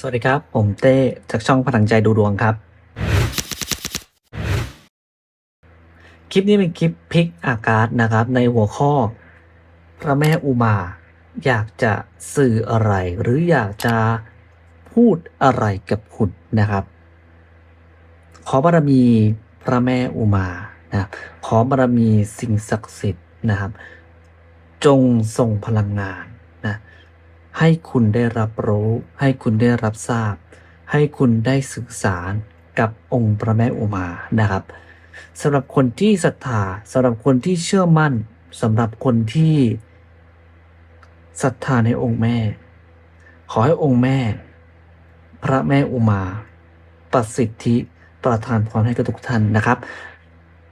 สวัสดีครับ ผมเต้จากช่องพลังใจดูดวงครับ คลิปนี้เป็นคลิปพลิกอากาศนะครับ ในหัวข้อ พระแม่อุมา อยากจะสื่ออะไร หรืออยากจะพูดอะไรกับคุณนะครับ ขอบารมีพระแม่อุมานะขอบารมีสิ่งศักดิ์สิทธิ์นะครับ จงส่งพลังงาน ให้คุณได้รับรู้ ให้คุณได้รับทราบ ให้คุณได้สื่อสารกับองค์พระแม่อุมานะครับสำหรับคนที่ศรัทธาสำหรับคนที่เชื่อมั่นสำหรับคนที่ศรัทธาในองค์แม่ ขอให้องค์แม่ พระแม่อุมา ประสิทธิประทานพรให้กับทุกท่านนะครับ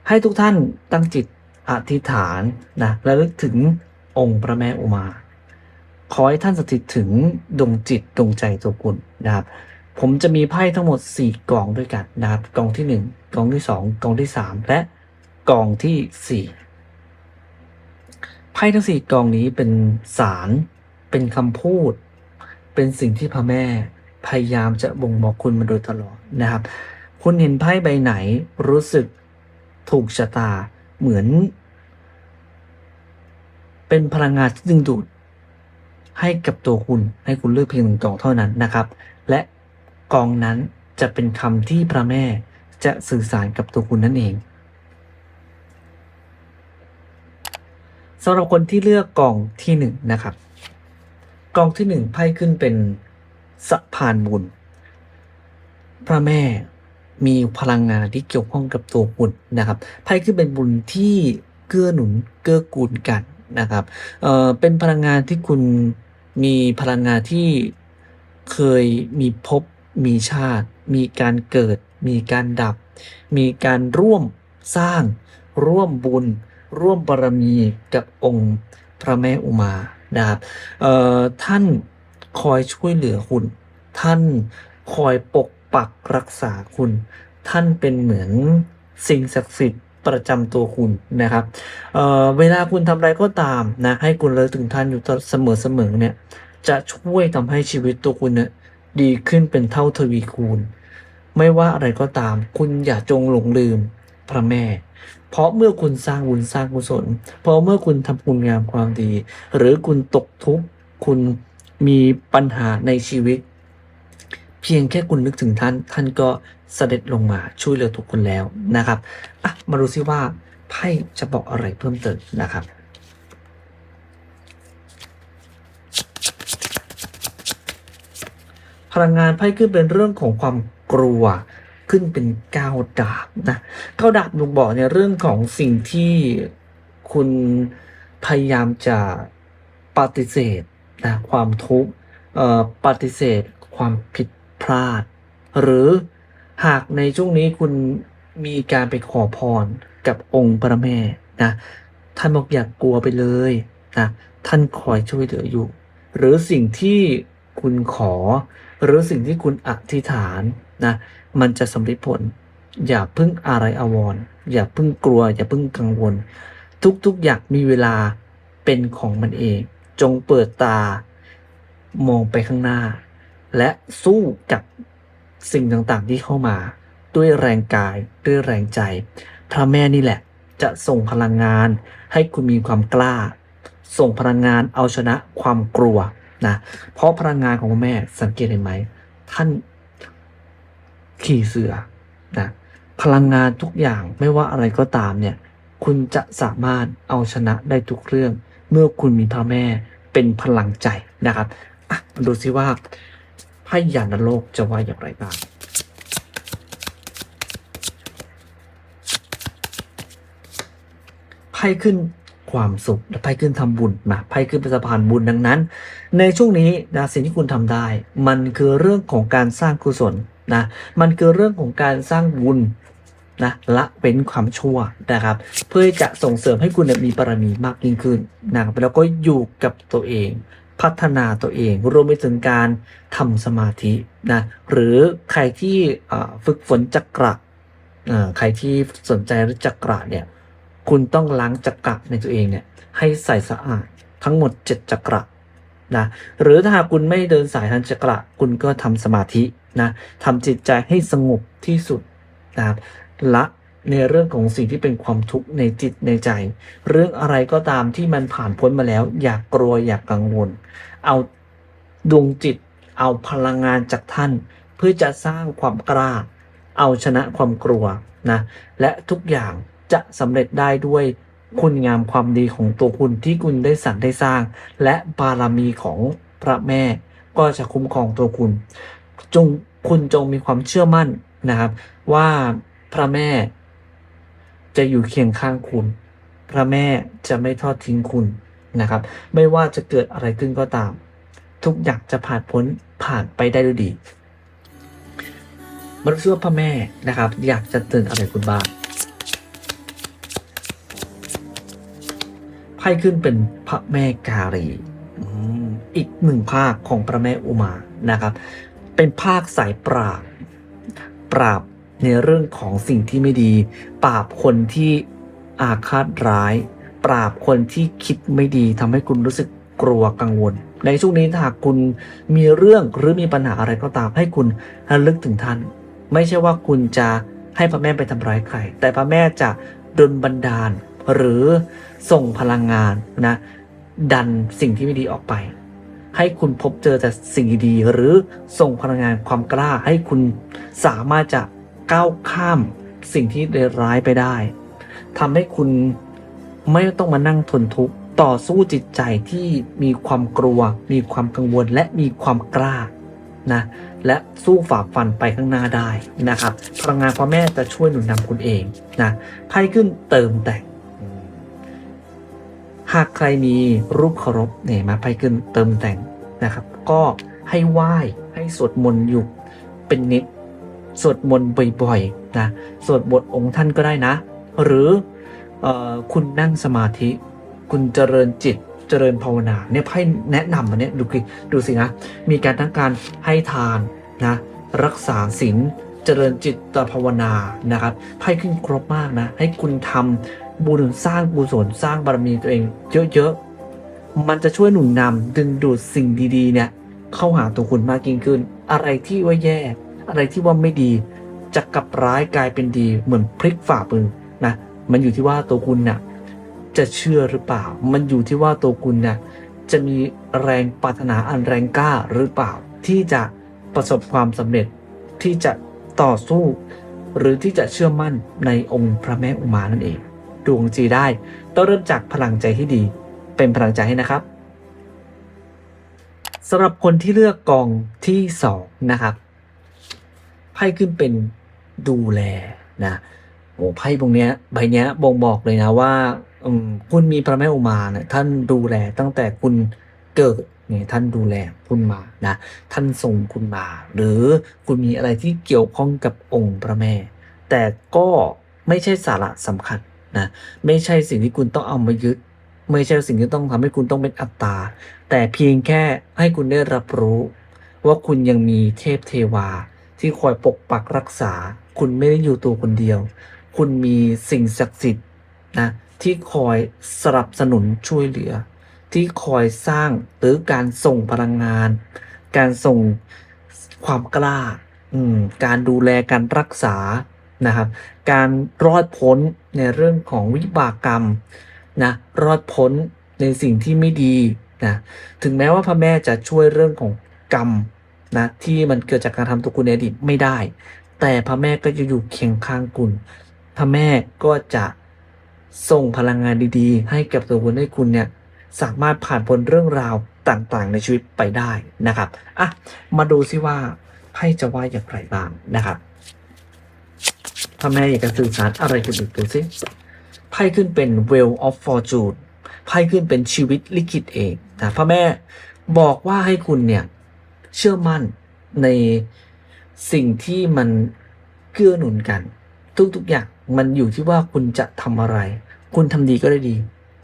ให้ทุกท่านตั้งจิตอธิษฐานนะและลึกถึงองค์พระแม่อุมา ขอให้ท่านสถิตถึงดวงจิตดวงใจตัวคุณนะครับ ผมจะมีไพ่ทั้งหมด 4กองด้วยกันนะครับกองที่ 1กองที่ 2กองที่ 3 และกองที่ 4 ไพ่ทั้ง 4กองนี้เป็นสารเป็นคำพูด เป็นสิ่งที่พระแม่พยายามจะบ่งบอกคุณมาโดยตลอดนะครับ คุณเห็นไพ่ใบไหนรู้สึกถูกชะตาเหมือน เป็นพลังงานที่ดึงดูด ให้กับตัวคุณให้คุณเลือกเพียงหนึ่งกองเท่านั้นนะครับ และกองนั้นจะเป็นคำที่พระแม่จะสื่อสารกับตัวคุณนั่นเองสำหรับคนที่เลือกกองที่หนึ่งนะครับ กองที่หนึ่งไพ่ขึ้นเป็นสะพานบุญ พระแม่มีพลังงานที่เกี่ยวข้องกับตัวคุณนะครับไพ่ขึ้นเป็นบุญที่เกื้อหนุนเกื้อกูลกันนะครับเอ่อเป็นพลังงานที่คุณ มีพลังงานที่เคยมีภพมีชาติ มีการเกิด มีการดับ มีการร่วมสร้าง ร่วมบุญ ร่วมบารมีกับองค์พระแม่อุมานะครับท่านคอยช่วยเหลือคุณ ท่านคอยปกปักรักษาคุณ ท่านเป็นเหมือนสิ่งศักดิ์สิทธิ์ ประจำตัวคุณนะครับเเวลาคุณทำอะไรก็ตามนะให้คุณระลึกถึงท่านอยู่เสมอเสมอเนี่ยจะช่วยทำให้ชีวิตตัวคุณเนี่ยดีขึ้นเป็นเท่าทวีคูณ ไม่ว่าอะไรก็ตาม คุณอย่าจงหลงลืมพระแม่ เพราะเมื่อคุณสร้างบุญสร้างกุศลเพราะเมื่อคุณทำคุณงามความดี หรือคุณตกทุกข์คุณมีปัญหาในชีวิต เพียงแค่คุณนึกถึงท่าน ท่านก็ เสด็จลงมาช่วยเหลือทุกคนแล้วนะครับอะมาดูซิว่าไพ่จะบอกอะไรเพิ่มเติมนะครับพลังงานไพ่ขึ้นเป็นเรื่องของความกลัวขึ้นเป็นก้าวดาบนะก้าวดาบลุงบอกเนี่ยเรื่องของสิ่งที่คุณพยายามจะปฏิเสธนะความทุกข์ปฏิเสธความผิดพลาด หรือ หากในช่วงนี้คุณมีการไปขอพรกับองค์พระแม่นะท่านบอกอย่ากกลัวไปเลยนะท่านคอยช่วยเหลืออยู่ หรือสิ่งที่คุณขอ หรือสิ่งที่คุณอธิษฐานนะมันจะสำเร็จผล อย่าพึ่งอะไรอาวรอย่าพึ่งกลัว อย่าพึ่งกังวล ทุกๆอย่างมีเวลาเป็นของมันเอง จงเปิดตามองไปข้างหน้า และสู้กับ สิ่งต่างๆที่เข้ามา ด้วยแรงกายด้วยแรงใจ พระแม่นี่แหละ จะส่งพลังงานให้คุณมีความกล้า ส่งพลังงานเอาชนะความกลัวนะเพราะพลังงานของแม่สังเกตเห็นไหมท่านขี่เสือนะพลังงานทุกอย่างไม่ว่าอะไรก็ตามเนี่ย คุณจะสามารถเอาชนะได้ทุกเรื่อง เมื่อคุณมีพระแม่เป็นพลังใจนะครับอะดูซิว่า พ่ยานโลกจะว่าอย่างไรบ้าง ไพ่ขึ้นความสุขและไพ่ขึ้นทำบุญนะไพ่ขึ้นเป็นสะพานบุญดังนั้น ในช่วงนี้นะสิ่งที่คุณทำได้ มันคือเรื่องของการสร้างกุศลนะมันคือเรื่องของการสร้างบุญนะละเว้นความชั่วนะครับ เพื่อจะส่งเสริมให้คุณมีบารมีมากยิ่งขึ้นนะครับแล้วก็อยู่กับตัวเอง พัฒนาตัวเอง รวมไปถึงการทำสมาธินะหรือใครที่ฝึกฝนจักระใครที่สนใจเรื่องจักระเนี่ยคุณต้องล้างจักระในตัวเองเนี่ยให้ใสสะอาดทั้งหมด 7 จักระนะหรือถ้าคุณไม่เดินสายทางจักระคุณก็ทำสมาธินะทำจิตใจให้สงบที่สุดนะละ ในเรื่องของสิ่งที่เป็นความทุกข์ในจิตในใจ เรื่องอะไรก็ตามที่มันผ่านพ้นมาแล้ว อย่ากกลัวอย่ากกังวล เอาดวงจิต เอาพลังงานจากท่าน เพื่อจะสร้างความกล้า เอาชนะความกลัวนะและทุกอย่างจะสำเร็จได้ด้วยคุณงามความดีของตัวคุณที่คุณได้สรรได้สร้าง และบารมีของพระแม่ ก็จะคุ้มครองตัวคุณ จงคุณจงมีความเชื่อมั่นนะครับ ว่าพระแม่ จะอยู่เคียงข้างคุณ พระแม่จะไม่ทอดทิ้งคุณนะครับ ไม่ว่าจะเกิดอะไรขึ้นก็ตาม ทุกอย่างจะผ่านพ้นผ่านไปได้ด้วยดีมาดูซิว่าพระแม่นะครับ อยากจะเตือนอะไรคุณบ้างไพ่ขึ้นเป็นพระแม่กาลีอีกหนึ่งภาคของพระแม่อุมานะครับ เป็นภาคสายปราบ ปราบ ในเรื่องของสิ่งที่ไม่ดี ปราบคนที่อาฆาตร้าย ปราบคนที่คิดไม่ดีทำให้คุณรู้สึกกลัวกังวล ในช่วงนี้หากคุณมีเรื่องหรือมีปัญหาอะไรก็ตามให้คุณระลึกถึงท่าน ไม่ใช่ว่าคุณจะให้พระแม่ไปทำร้ายใคร แต่พระแม่จะดลบันดาล หรือส่งพลังงานนะดันสิ่งที่ไม่ดีออกไป ให้คุณพบเจอแต่สิ่งดีหรือส่งพลังงานความกล้าให้คุณสามารถจะ ก้าวข้ามสิ่งที่เลวร้ายไปได้ทำให้คุณไม่ต้องมานั่งทนทุกข์ต่อสู้จิตใจที่มีความกลัว มีความกังวลและมีความกล้านะและสู้ฝ่าฟันไปข้างหน้าได้นะครับพลังงานพระแม่จะช่วยหนุนนำคุณเองนะไพ่ขึ้นเติมแต่ง หากใครมีรูปเคารพเนี่ยมาไพ่ขึ้นเติมแต่งนะครับ ก็ให้ไหว้ให้สวดมนต์อยู่เป็นนิด สวดมนต์บ่อยๆนะสวดบทองค์ท่านก็ได้นะ หรืออคุณนั่งสมาธิ คุณเจริญจิตเจริญภาวนาเนี่ยไพ่แนะนำมาเนี่ยดูดูสินะ มีการทั้งการให้ทานนะรักษาศีลเจริญจิตภาวนานะครับไพ่ขึ้นครบมากนะ ให้คุณทำบุญสร้างกุศลสร้างบารมีตัวเองเยอะๆ มันจะช่วยหนุนนำดึงดูดสิ่งดีๆเนี่ยเข้าหาตัวคุณมากยิ่งขึ้น อะไรที่ว่าแย่ อะไรที่ว่าไม่ดีจะกลับร้ายกลายเป็นดีเหมือนพลิกฝ่ามือนะมันอยู่ที่ว่าตัวคุณน่ะจะเชื่อหรือเปล่า มันอยู่ที่ว่าตัวคุณน่ะจะมีแรงปรารถนาอันแรงกล้าหรือเปล่า ที่จะประสบความสำเร็จที่จะต่อสู้ หรือที่จะเชื่อมั่นในองค์พระแม่อุมานั่นเอง ดวงจีได้ต้องเริ่มจากพลังใจที่ดี เป็นพลังใจให้นะครับสำหรับคนที่เลือกกองที่สองนะครับ ไพ่ขึ้นเป็นดูแลนะโอ้ไพ่ตรงเนี้ยใบเนี้ยบ่งบอกเลยนะว่าคุณมีพระแม่อุมาเนี่ยท่านดูแลตั้งแต่คุณเกิดเนี่ยท่านดูแลคุณมานะท่านส่งคุณมา หรือคุณมีอะไรที่เกี่ยวข้องกับองค์พระแม่ แต่ก็ไม่ใช่สาระสำคัญนะไม่ใช่สิ่งที่คุณต้องเอามายึด ไม่ใช่สิ่งที่ต้องทำให้คุณต้องเป็นอัตตา แต่เพียงแค่ให้คุณได้รับรู้ ว่าคุณยังมีเทพเทวา ที่คอยปกปักรักษา คุณไม่ได้อยู่ตัวคนเดียว คุณมีสิ่งศักดิ์สิทธิ์นะที่คอยสนับสนุนช่วยเหลือ ที่คอยสร้างหรือการส่งพลังงาน การส่งความกล้าการดูแลการรักษานะครับ การรอดพ้นในเรื่องของวิบากกรรมนะรอดพ้นในสิ่งที่ไม่ดีนะถึงแม้ว่าพระแม่จะช่วยเรื่องของกรรม นะที่มันเกิดจากการทำตัวคุณในอดีตไม่ได้ แต่พระแม่ก็จะอยู่เคียงข้างคุณ พระแม่ก็จะส่งพลังงานดีๆ ให้กับตัวคุณให้คุณเนี่ยสามารถผ่านพ้นเรื่องราวต่างๆ ในชีวิตไปได้นะครับอะมาดูซิว่าไพ่จะว่าอย่างไรบ้างนะครับพระแม่อยากจะสื่อสารอะไรกับอีกดูซิไพ่ขึ้นเป็น Well of Fortune ไพ่ขึ้นเป็นชีวิตลิขิตเองนะพระแม่บอกว่าให้คุณเนี่ย เชื่อมั่นในสิ่งที่มันเกื้อหนุนกัน ทุกๆอย่างมันอยู่ที่ว่าคุณจะทำอะไร คุณทำดีก็ได้ดี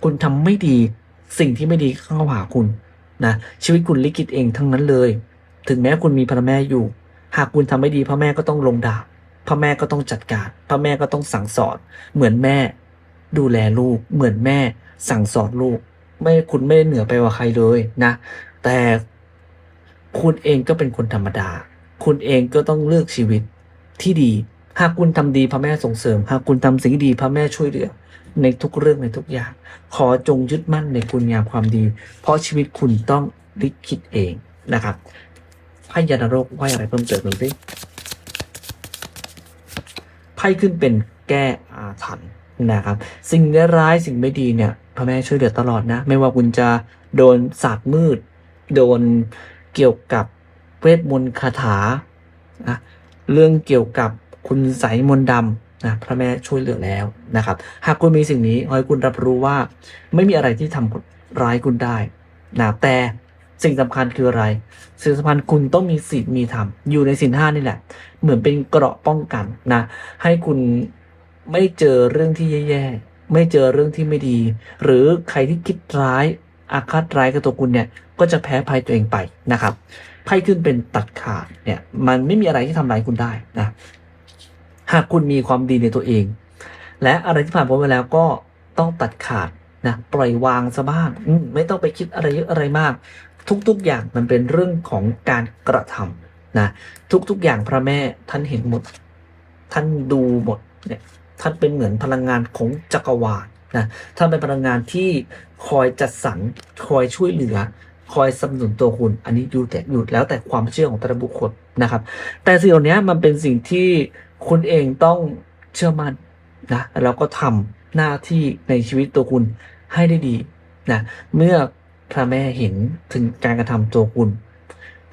คุณทำไม่ดี สิ่งที่ไม่ดีเข้าหาคุณนะชีวิตคุณลิขิตเองทั้งนั้นเลย ถึงแม้คุณมีพระแม่อยู่ หากคุณทำไม่ดีพระแม่ก็ต้องลงดาบพระแม่ก็ต้องจัดการ พระแม่ก็ต้องสั่งสอน เหมือนแม่ ดูแลลูก เหมือนแม่สั่งสอนลูก ไม่คุณไม่ได้เหนือไปกว่าใครเลยนะ แต่ คุณเองก็เป็นคนธรรมดา คุณเองก็ต้องเลือกชีวิตที่ดี หากคุณทำดีพระแม่ส่งเสริม หากคุณทำสิ่งดีพระแม่ช่วยเหลือ ในทุกเรื่องในทุกอย่าง ขอจงยึดมั่นในคุณงามความดี เพราะชีวิตคุณต้องลิขิตเองนะครับไพ่ยานรกไหวอะไรเพิ่มเติมหรือสิไพ่ขึ้นเป็นแก้อาถรรพ์นะครับ สิ่งร้ายสิ่งไม่ดีเนี่ยพระแม่ช่วยเหลือตลอดนะ ไม่ว่าคุณจะโดนศาสตร์มืด โดน เกี่ยวกับเวทมนต์คาถานะเรื่องเกี่ยวกับคุณไสมนต์ดำนะพระแม่ช่วยเหลือแล้วนะครับ หากคุณมีสิ่งนี้ขอให้คุณรับรู้ว่า ไม่มีอะไรที่ทำร้ายคุณได้นะแต่สิ่งสำคัญคืออะไร สิ่งสำคัญคุณต้องมีศีลมีธรรมอยู่ในศีลห้านี่แหละ เหมือนเป็นเกราะป้องกันนะ ให้คุณไม่เจอเรื่องที่แย่ๆ ไม่เจอเรื่องที่ไม่ดี หรือใครที่คิดร้าย อาฆาตร้ายกับตัวคุณเนี่ยก็จะแพ้ภัยตัวเองไปนะครับไพ่ขึ้นเป็นตัดขาดเนี่ยมันไม่มีอะไรที่ทำร้ายคุณได้นะหากคุณมีความดีในตัวเอง และอะไรที่ผ่านพ้นไปแล้วก็ต้องตัดขาดนะปล่อยวางซะบ้างมไม่ต้องไปคิดอะไรเยอะอะไรมาก ทุกๆอย่างมันเป็นเรื่องของการกระทำนะทุกๆอย่างพระแม่ท่านเห็นหมด ท่านดูหมดเนี่ยท่านเป็นเหมือนพลังงานของจักรวาล นะท่านเป็นพลังงานที่คอยจัดสรรคอยช่วยเหลือ คอยสนับสนุนตัวคุณ อันนี้อยู่แต่อยู่แล้วแต่ความเชื่อของแต่ละบุคคลนะครับ แต่สิ่งเหล่านี้มันเป็นสิ่งที่คุณเองต้องเชื่อมั่นนะแล้วก็ทำหน้าที่ในชีวิตตัวคุณให้ได้ดีนะเมื่อพระแม่เห็นถึงการกระทำตัวคุณ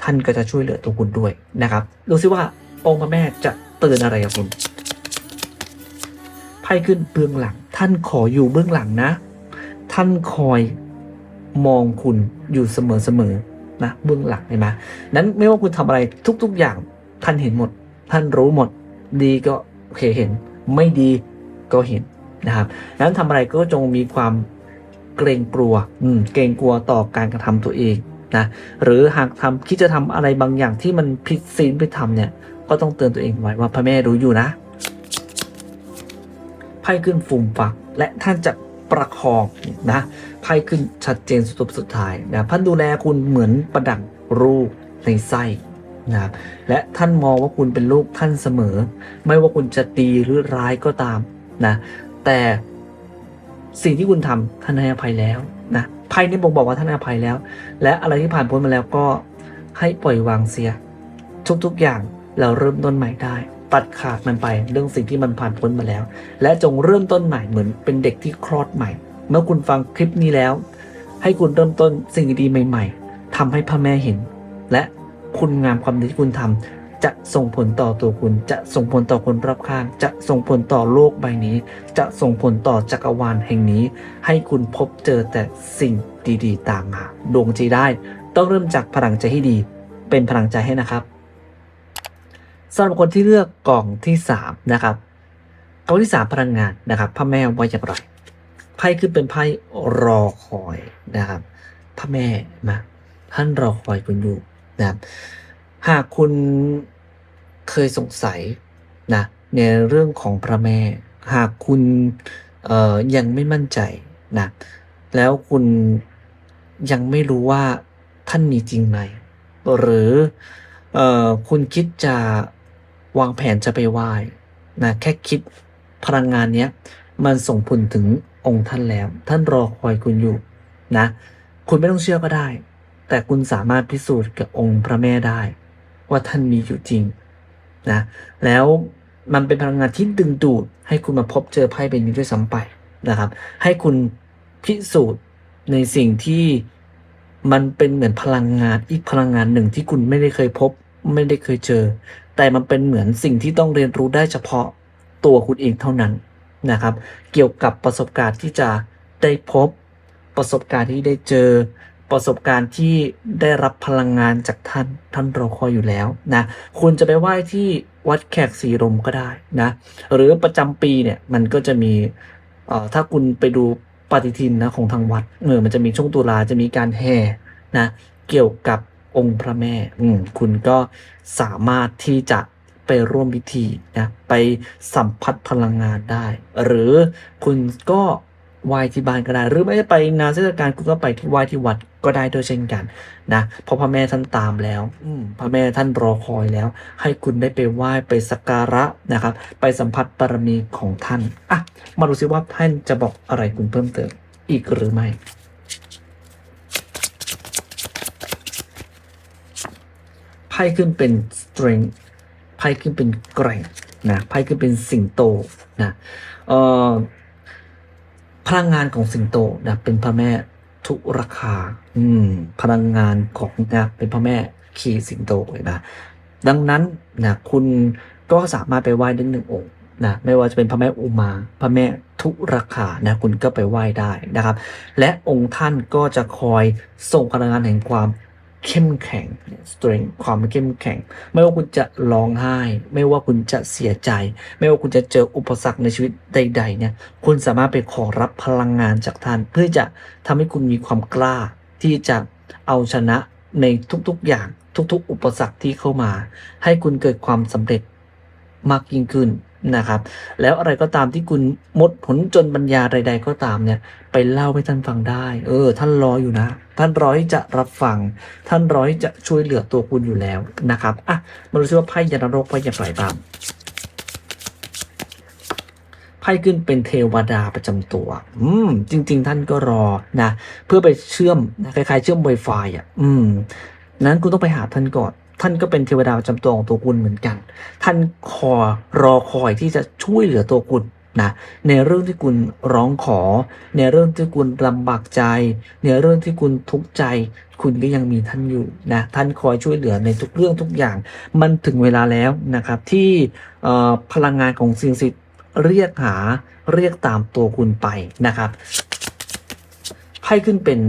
ท่านก็จะช่วยเหลือตัวคุณด้วยนะครับ ดูซิว่าองค์พระแม่จะเตือนอะไรกับคุณ พ่ขึ้นเบื้องหลัง ท่านขออยู่เบื้องหลังนะ ท่านคอยมองคุณอยู่เสมอๆนะเบื้องหลังเห็นไหมนั้นไม่ว่าคุณทำอะไรทุก ๆอย่างท่านเห็นหมด ท่านรู้หมด ดีก็โอเคเห็น ไม่ดีก็เห็นนะครับนั้นทำอะไรก็จงมีความเกรงกลัว อืม เกรงกลัวต่อการกระทำตัวเองนะ หรือหากทำคิดจะทำอะไรบางอย่างที่มันผิดศีลผิดธรรมเนี่ย ก็ต้องเตือนตัวเองไว้ว่าพระแม่รู้อยู่นะ ไพ่ขึ้นฟุ่มฝัก และท่านจะประคองนะไพ่ขึ้นชัดเจนสุดสุดท้ายนะท่านดูแลคุณเหมือนประดังรูในไส้นะครับและท่านมองว่าคุณเป็นลูกท่านเสมอ ไม่ว่าคุณจะดีหรือร้ายก็ตามนะแต่สิ่งที่คุณทำท่านให้อภัยแล้วนะไพ่นี่บ่งบอกว่าท่านให้อภัยแล้ว และอะไรที่ผ่านพ้นมาแล้วก็ให้ปล่อยวางเสีย ทุกๆอย่างเราเริ่มต้นใหม่ได้ ตัดขาดมันไปเรื่องสิ่งที่มันผ่านพ้นมาแล้ว และจงเริ่มต้นใหม่เหมือนเป็นเด็กที่คลอดใหม่ เมื่อคุณฟังคลิปนี้แล้ว ให้คุณเริ่มต้นสิ่งดีๆใหม่ ๆทำให้พระแม่เห็น และคุณงามความดีที่คุณทำจะส่งผลต่อตัวคุณ จะส่งผลต่อคนรอบข้าง จะส่งผลต่อโลกใบนี้ จะส่งผลต่อจักรวาลแห่งนี้ ให้คุณพบเจอแต่สิ่งดีๆ ต่ามมาดวงใจได้ ต้องเริ่มจากพลังใจที่ดี เป็นพลังใจให้นะครับ สำหรับคนที่เลือกกล่องที่สามนะครับกล่องที่สามพลังงานนะครับพระแม่ไว้อย่างไรไพ่ขึ้นเป็นไพ่รอคอยนะครับพระแม่มาท่านรอคอยคุณอยู่นะครับหากคุณเคยสงสัยนะในเรื่องของพระแม่ หากคุณยังไม่มั่นใจนะแล้วคุณยังไม่รู้ว่าท่านมีจริงไหม หรือออคุณคิดจะ วางแผนจะไปไหว้นะแค่คิดพลังงานเนี้ยมันส่งผลถึงองค์ท่านแล้ว ท่านรอคอยคุณอยู่นะ คุณไม่ต้องเชื่อก็ได้ แต่คุณสามารถพิสูจน์กับองค์พระแม่ได้ ว่าท่านมีอยู่จริงนะแล้วมันเป็นพลังงานที่ดึงดูดให้คุณมาพบเจอไพ่ใบนี้ด้วยซ้ำไปนะครับ ให้คุณพิสูจน์ในสิ่งที่มันเป็นเหมือนพลังงานอีกพลังงานหนึ่งที่คุณไม่ได้เคยพบ ไม่ได้เคยเจอ แต่มันเป็นเหมือนสิ่งที่ต้องเรียนรู้ได้เฉพาะตัวคุณเองเท่านั้นนะครับ เกี่ยวกับประสบการณ์ที่จะได้พบประสบการณ์ที่ได้เจอ ประสบการณ์ที่ได้รับพลังงานจากท่านท่านรอคอยอยู่แล้วนะคุณจะไปไหว้ที่วัดแขกสีลมก็ได้นะหรือประจำปีเนี่ยมันก็จะมีเอ่อถ้าคุณไปดูปฏิทินนะของทางวัดเออมันจะมีช่วงตุลาจะมีการแห่นะเกี่ยวกับ องค์พระแม่ อืมคุณก็สามารถที่จะไปร่วมพิธีนะไปสัมผัสพลังงานได้ หรือคุณก็ไหว้ที่บ้านก็ได้ หรือไม่ได้ไปงานเทศกาลคุณก็ไปที่ไหว้ที่วัดก็ได้ด้วยเช่นกันนะเพราะพระแม่ท่านตามแล้ว อืพระแม่ท่านรอคอยแล้ว ให้คุณได้ไปไหว้ไปสักการะนะครับ ไปสัมผัสบารมีของท่านอะมาดูซิว่าท่านจะบอกอะไรคุณเพิ่มเติมอีกหรือไม่ พ่ขึ้นเป็น strength ไพ่ขึ้นเป็นแกร่งนะไพ่ขึ้นเป็นสิงโตนะเอ่อพลังงานของสิงโตนะเป็นพระแม่ทุราคา อืม พลังงานของนะเป็นพระแม่ขี่สิงโตเลยนะดังนั้นนะคุณก็สามารถไปไหว้ได้หนึ่งองค์นะไม่ว่าจะเป็นพระแม่อุมา พระแม่ทุราคานะคุณก็ไปไหว้ได้นะครับ และองค์ท่านก็จะคอยส่งพลังงานแห่งความ เข้มแข็ง strength ความเข้มแข็ง ไม่ว่าคุณจะร้องไห้ ไม่ว่าคุณจะเสียใจ ไม่ว่าคุณจะเจออุปสรรคในชีวิตใด ๆ เนี่ย คุณสามารถไปขอรับพลังงานจากท่าน เพื่อจะทำให้คุณมีความกล้า ที่จะเอาชนะในทุกๆอย่างทุกๆ อุปสรรคที่เข้ามา ให้คุณเกิดความสำเร็จมากยิ่งขึ้น นะครับ แล้วอะไรก็ตามที่คุณหมดผลจนปัญญาใด ๆ ก็ตามเนี่ย ไปเล่าให้ท่านฟังได้ เออ ท่านรออยู่นะ ท่านร้อที่จะรับฟัง ท่านร้อที่จะช่วยเหลือตัวคุณอยู่แล้วนะครับอะมาดูซิว่าไพ่ยานรกไพ่อย่างไรบ้างไพ่ขึ้นเป็นเทวดาประจำตัว อืม จริง ๆ ท่านก็รอนะ เพื่อไปเชื่อมคล้ายๆ เชื่อม Wi-Fi อะ อืม นั้นคุณต้องไปหาท่านก่อน ท่านก็เป็นเทวดาประจำตัวของตัวคุณเหมือนกัน ท่านคอรอคอยที่จะช่วยเหลือตัวคุณนะในเรื่องที่คุณร้องขอ ในเรื่องที่คุณลำบากใจ ในเรื่องที่คุณทุกข์ใจ คุณก็ยังมีท่านอยู่นะท่านคอยช่วยเหลือในทุกเรื่องทุกอย่าง มันถึงเวลาแล้วนะครับที่พลังงานของสิ่งศักดิ์สิทธิ์เรียกหาเรียกตามตัวคุณไปนะครับไพ่ขึ้นเป็น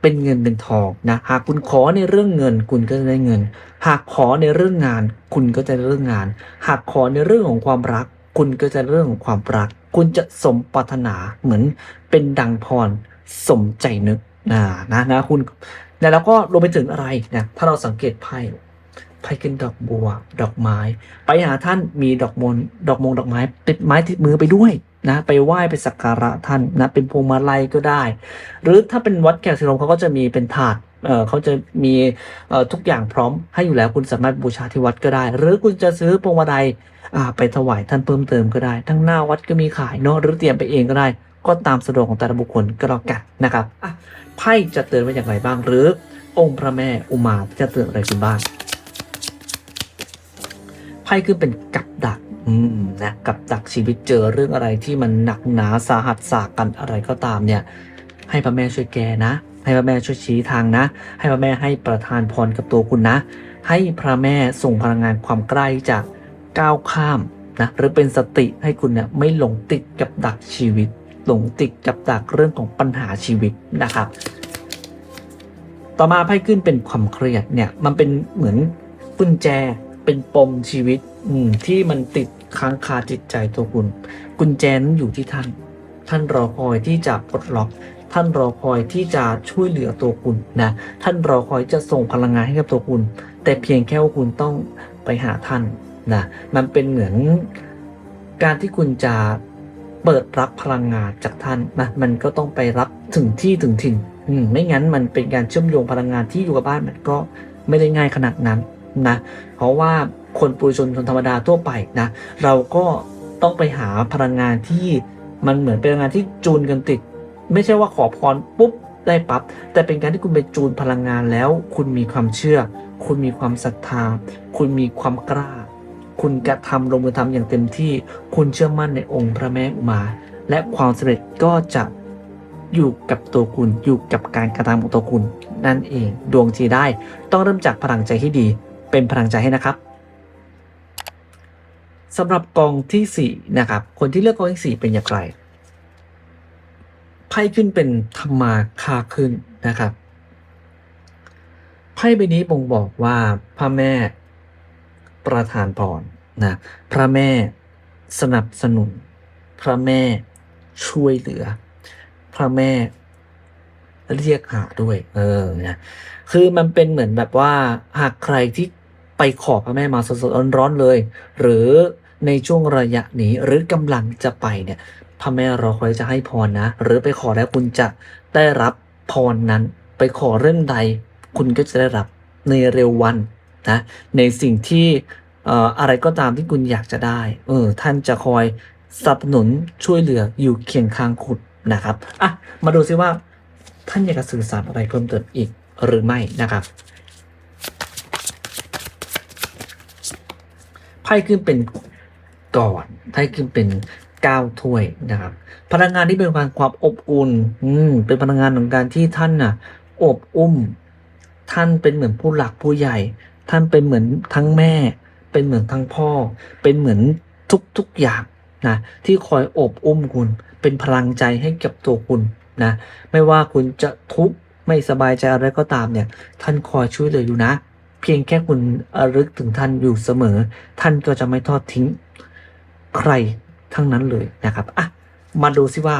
เป็นเงินเป็นทองนะหากคุณขอในเรื่องเงินคุณก็จะได้เงิน หากขอในเรื่องงาน คุณก็จะเรื่องงาน หากขอในเรื่องของความรัก คุณก็จะเรื่องของความรัก คุณจะสมปรารถนาเหมือนเป็นดังพรสมใจนึกนะนะนะคุณแล้วก็รวมไปถึงอะไรนะถ้าเราสังเกตไพ่ไพ่ขึ้นดอกบัว ดอกไม้ ไปหาท่านมีดอกมนดอกมงดอกไม้ติดไม้ติดมือไปด้วยนะ ไปไหว้ไปสักการะท่านนะเป็นพวงมาลัยก็ได้ หรือถ้าเป็นวัดแขกศิลมเขาก็จะมีเป็นถาด เขาจะมีทุกอย่างพร้อมให้อยู่แล้วคุณสามารถบูชาที่วัดก็ได้ หรือคุณจะซื้อพวงมาลัยไปถวายท่านเพิ่มเติมก็ได้ ทั้งหน้าวัดก็มีขายเนาะหรือเตรียมไปเองก็ได้ ก็ตามสะดวกของแต่ละบุคคลก็แล้วกันนะครับอะไพ่จะเตือนไว้อย่างไรบ้าง หรือองค์พระแม่อุมาจะเตือนอะไรคุณบ้างไพ่ขึ้นเป็นกับดักอืมนะกับดักชีวิตเจอเรื่องอะไรที่มันหนักหนาสาหัสสากันอะไรก็ตามเนี่ย ให้พระแม่ช่วยแกนะ ให้พระแม่ช่วยชี้ทางนะ ให้พระแม่ให้ประทานพรกับตัวคุณนะ ให้พระแม่ส่งพลังงานความใกล้จากก้าวข้ามนะหรือเป็นสติให้คุณเนี่ยไม่หลงติดกับดักชีวิต หลงติดกับดักเรื่องของปัญหาชีวิตนะครับ ต่อมาไพ่ขึ้นเป็นความเครียดเนี่ยมันเป็นเหมือนกุญแจเป็นปมชีวิต อืมที่มันติดค้างคาจิตใจตัวคุณ กุญแจนั้นอยู่ที่ท่าน ท่านรอคอยที่จะปลดล็อก ท่านรอคอยที่จะช่วยเหลือตัวคุณนะท่านรอคอยจะส่งพลังงานให้กับตัวคุณ แต่เพียงแค่ว่าคุณต้องไปหาท่านนะมันเป็นเหมือนการที่คุณจะเปิดรับพลังงานจากท่านนะมันก็ต้องไปรับถึงที่ถึงถิ่นอืมไม่งั้นมันเป็นการเชื่อมโยงพลังงานที่อยู่กับบ้านมันก็ไม่ได้ง่ายขนาดนั้นนะเพราะว่าคนปุถุชนคนธรรมดาทั่วไปนะเราก็ต้องไปหาพลังงานที่มันเหมือนเป็นพลังงานที่จูนกันติด ไม่ใช่ว่าขอพรปุ๊บได้ปั๊บแต่เป็นการที่คุณไปจูนพลังงานแล้ว คุณมีความเชื่อ คุณมีความศรัทธา คุณมีความกล้า คุณกระทำลงมือทำอย่างเต็มที่ คุณเชื่อมั่นในองค์พระแม่อุมา และความสำเร็จก็จะอยู่กับตัวคุณอยู่กับการกระทำของตัวคุณ นั่นเองดวงที่ได้ ต้องเริ่มจากพลังใจที่ดี เป็นพลังใจให้นะครับสำหรับกองที่สี่นะครับคนที่เลือกกองที่สี่เป็นอย่างไร ไพ่ขึ้นเป็นธรรมาคาขึ้นนะครับไพ่ใบนี้บ่งบอกว่าพระแม่ประทานพรนะพระแม่สนับสนุน พระแม่ช่วยเหลือ พระแม่เรียกหาด้วย เออนะคือมันเป็นเหมือนแบบว่าหากใครที่ไปขอพระแม่มาสดๆร้อนๆเลย หรือในช่วงระยะนี้หรือกำลังจะไปเนี่ย พระแม่รอคอยจะให้พรนะ หรือไปขอแล้วคุณจะได้รับพรนั้น ไปขอเรื่องใด คุณก็จะได้รับในเร็ววันนะในสิ่งที่เอ่ออะไรก็ตามที่คุณอยากจะได้ เออ ท่านจะคอยสนับสนุนช่วยเหลืออยู่เคียงข้างคุณนะครับ อะ มาดูซิว่า ท่านอยากจะสื่อสารอะไรเพิ่มเติมอีกหรือไม่นะครับไพ่ขึ้นเป็นก่อนไพ่ขึ้นเป็น เก้าถ้วยนะครับ พลังงานที่เป็นความความอบอุ่นอืมเป็นพลังงานของการที่ท่านน่ะ อบอุ้ม ท่านเป็นเหมือนผู้หลักผู้ใหญ่ ท่านเป็นเหมือนทั้งแม่ เป็นเหมือนทั้งพ่อ เป็นเหมือนทุกๆอย่างนะที่คอยอบอุ้มคุณ เป็นพลังใจให้กับตัวคุณนะไม่ว่าคุณจะทุกข์ไม่สบายใจอะไรก็ตามเนี่ย ท่านคอยช่วยเหลืออยู่นะ เพียงแค่คุณระลึกถึงท่านอยู่เสมอ ท่านก็จะไม่ทอดทิ้งใคร ทั้งนั้นเลยนะครับอะมาดูซิว่า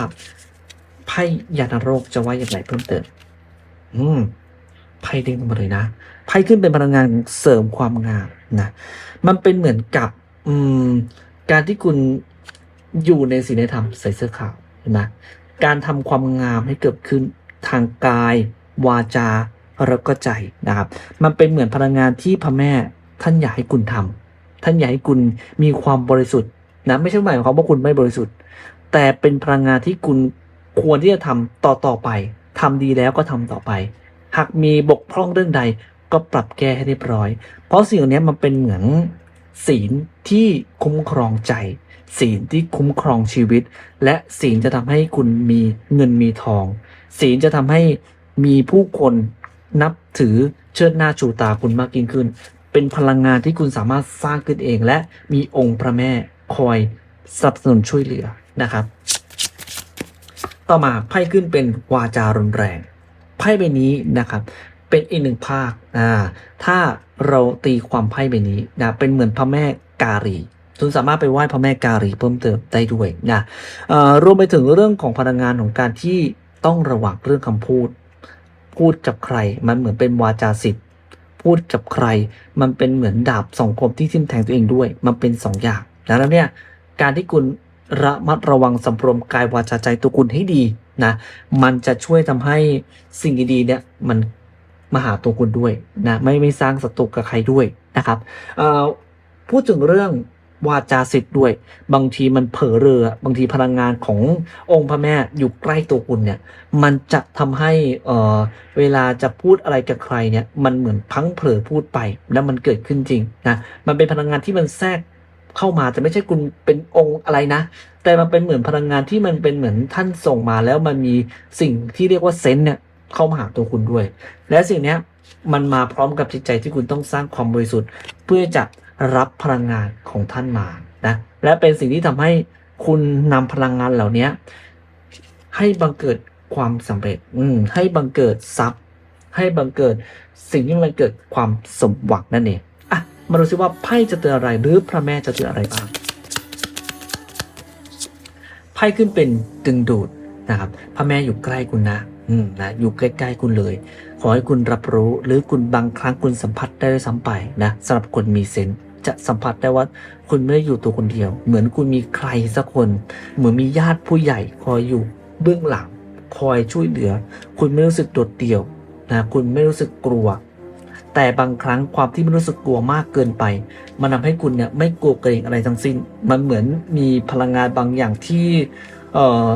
ไพ่ยานโรคจะว่าอย่างไรเพิ่มเติม อืมไพ่เด้งมาเลยนะไพ่ขึ้นเป็นพลังงานเสริมความงามนะ มันเป็นเหมือนกับ อืม การที่คุณอยู่ในศีลธรรมใส่เสื้อขาวนไหมการทำความงามให้เกิดขึ้นทางกาย วาจาแล้วก็ใจนะครับ มันเป็นเหมือนพลังงานที่พระแม่ท่านอยากให้คุณทำท่านอยากให้คุณมีความบริสุทธิ์ นะไม่ใช่หมายควาว่าคุณไม่บริสุทธิ์ แต่เป็นพลังงานที่คุณควรที่จะทำต่อต่อไปทำดีแล้วก็ทำต่อไป หากมีบกพร่องเรื่องใดก็ปรับแก้ให้เรียบร้อย เพราะสิ่งเหล่านี้มันเป็นเหมือนศีลที่คุ้มครองใจ ศีลที่คุ้มครองชีวิต และศีลจะทำให้คุณมีเงินมีทอง ศีลจะทำให้มีผู้คนนับถือเชิดหน้าชูตาคุณมากยิ่งขึ้น เป็นพลังงานที่คุณสามารถสร้างขึ้นเองและมีองค์พระแม่ คอยสนับสนุนช่วยเหลือนะครับ ต่อมาไพ่ขึ้นเป็นวาจารุนแรงไพ่ใบนี้นะครับเป็นอีกหนึ่งภาคอ่าถ้าเราตีความไพ่ใบนี้นะเป็นเหมือนพระแม่การีคุณสามารถไปไหว้พระแม่การีเพิ่มเติมได้ด้วยนะรวมไปถึงเรื่องของพลังงานของการที่ต้องระวังเรื่องคำพูด พูดกับใคร มันเหมือนเป็นวาจาสิทธิ์ พูดกับใคร มันเป็นเหมือนดาบสองคมที่ทิ่มแทงตัวเองด้วย มันเป็นสองอย่าง ดังนั้นเนี่ยการที่คุณระมัดระวังสำรวมกายวาจาใจตัวคุณให้ดีนะมันจะช่วยทำให้สิ่งดีๆเนี่ยมันมาหาตัวคุณด้วยนะไม่ไม่สร้างศัตรูกับใครด้วยนะครับพูดถึงเรื่องวาจาสิทธิ์ด้วย บางทีมันเผลอเรือบางทีพลังงานขององค์พระแม่อยู่ใกล้ตัวคุณเนี่ย มันจะทำให้เออเวลาจะพูดอะไรกับใครเนี่ย มันเหมือนพังเผลอพูดไป แล้วมันเกิดขึ้นจริงนะมันเป็นพลังงานที่มันแทรก เข้ามาแต่ไม่ใช่คุณเป็นองค์อะไรนะ แต่มันเป็นเหมือนพลังงานที่มันเป็นเหมือนท่านส่งมาแล้วมันมีสิ่งที่เรียกว่าเซนเนี่ยเข้ามาหาตัวคุณด้วย และสิ่งนี้มันมาพร้อมกับจิตใจที่คุณต้องสร้างความบริสุทธิ์ เพื่อจะรับพลังงานของท่านมานะและเป็นสิ่งที่ทำให้คุณนำพลังงานเหล่านี้ให้บังเกิดความสำเร็จ อืให้บังเกิดทรัพย์ ให้บังเกิดสิ่งที่มันเกิดความสมหวังนั่นเอง มาดูซิว่าไพ่จะเตือนอะไรหรือพระแม่จะเตือนอะไรบ้างไพ่ขึ้นเป็นดึงดูดนะครับ พระแม่อยู่ใกล้คุณนะอืมนะอยู่ใกล้ๆคุณเลย ขอให้คุณรับรู้หรือคุณบางครั้งคุณสัมผัสได้ด้วยซ้ำไปนะสำหรับคนมีเซนส์จะสัมผัสได้ว่าคุณไม่ได้อยู่ตัวคนเดียว เหมือนคุณมีใครสักคน เหมือนมีญาติผู้ใหญ่คอยอยู่เบื้องหลังคอยช่วยเหลือ คุณไม่รู้สึกโดดเดี่ยวนะคุณไม่รู้สึกกลัว แต่บางครั้งความที่ไม่รู้สึกกลัวมากเกินไป มันทำให้คุณเนี่ยไม่กลัวเกรงอะไรทั้งสิ้น มันเหมือนมีพลังงานบางอย่างที่เอ่อ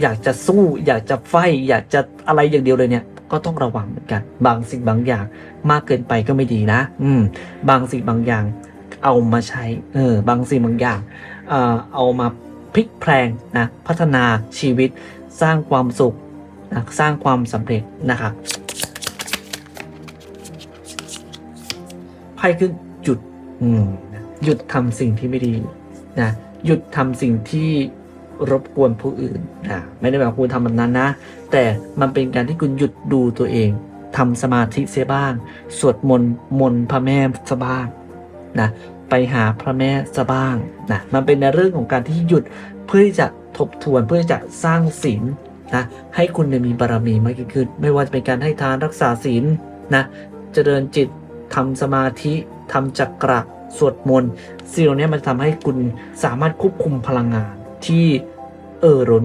อยากจะสู้ อยากจะไฟอยากจะอะไรอย่างเดียวเลยเนี่ย ก็ต้องระวังเหมือนกัน บางสิ่งบางอย่างมากเกินไปก็ไม่ดีนะ อืม บางสิ่งบางอย่างเอามาใช้ เออ บางสิ่งบางอย่างเอ่อเอามาพลิกแพลงนะ พัฒนาชีวิต สร้างความสุขนะสร้างความสำเร็จนะครับ พ่ขึ้นหยุดหยุดทำสิ่งที่ไม่ดีนะหยุดทำสิ่งที่รบกวนผู้อื่นนะไม่ได้แบบคุณทำแบบนั้นนะ แต่มันเป็นการที่คุณหยุดดูตัวเองทำสมาธิเสียบ้าง สวดมนต์มนต์พระแม่ซะบ้างนะไปหาพระแม่ซะบ้างนะมันเป็นในเรื่องของการที่หยุดเพื่อที่จะทบทวนเพื่อที่จะสร้างศีลนะให้คุณมีบารมีมากยิ่งขึ้น ไม่ว่าจะเป็นการให้ทานรักษาศีลนะเจริญจิต ทำสมาธิทำจักระสวดมนต์สิ่งเหล่านี้มันทำให้คุณสามารถควบคุมพลังงานที่เอ่อล้น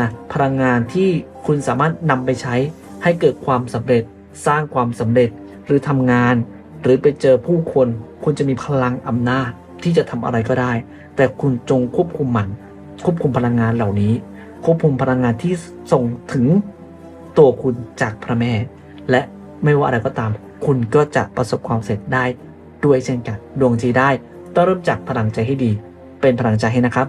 นะพลังงานที่คุณสามารถนำไปใช้ให้เกิดความสำเร็จ สร้างความสำเร็จหรือทำงาน หรือไปเจอผู้คน คุณจะมีพลังอำนาจที่จะทำอะไรก็ได้ แต่คุณจงควบคุมมัน ควบคุมพลังงานเหล่านี้ ควบคุมพลังงานที่ส่งถึงตัวคุณจากพระแม่ และไม่ว่าอะไรก็ตาม คุณก็จะประสบความสำเร็จได้ด้วยเช่นกัน ดวงจีได้ต้องเริ่มจากพลังใจให้ดี เป็นพลังใจให้นะครับ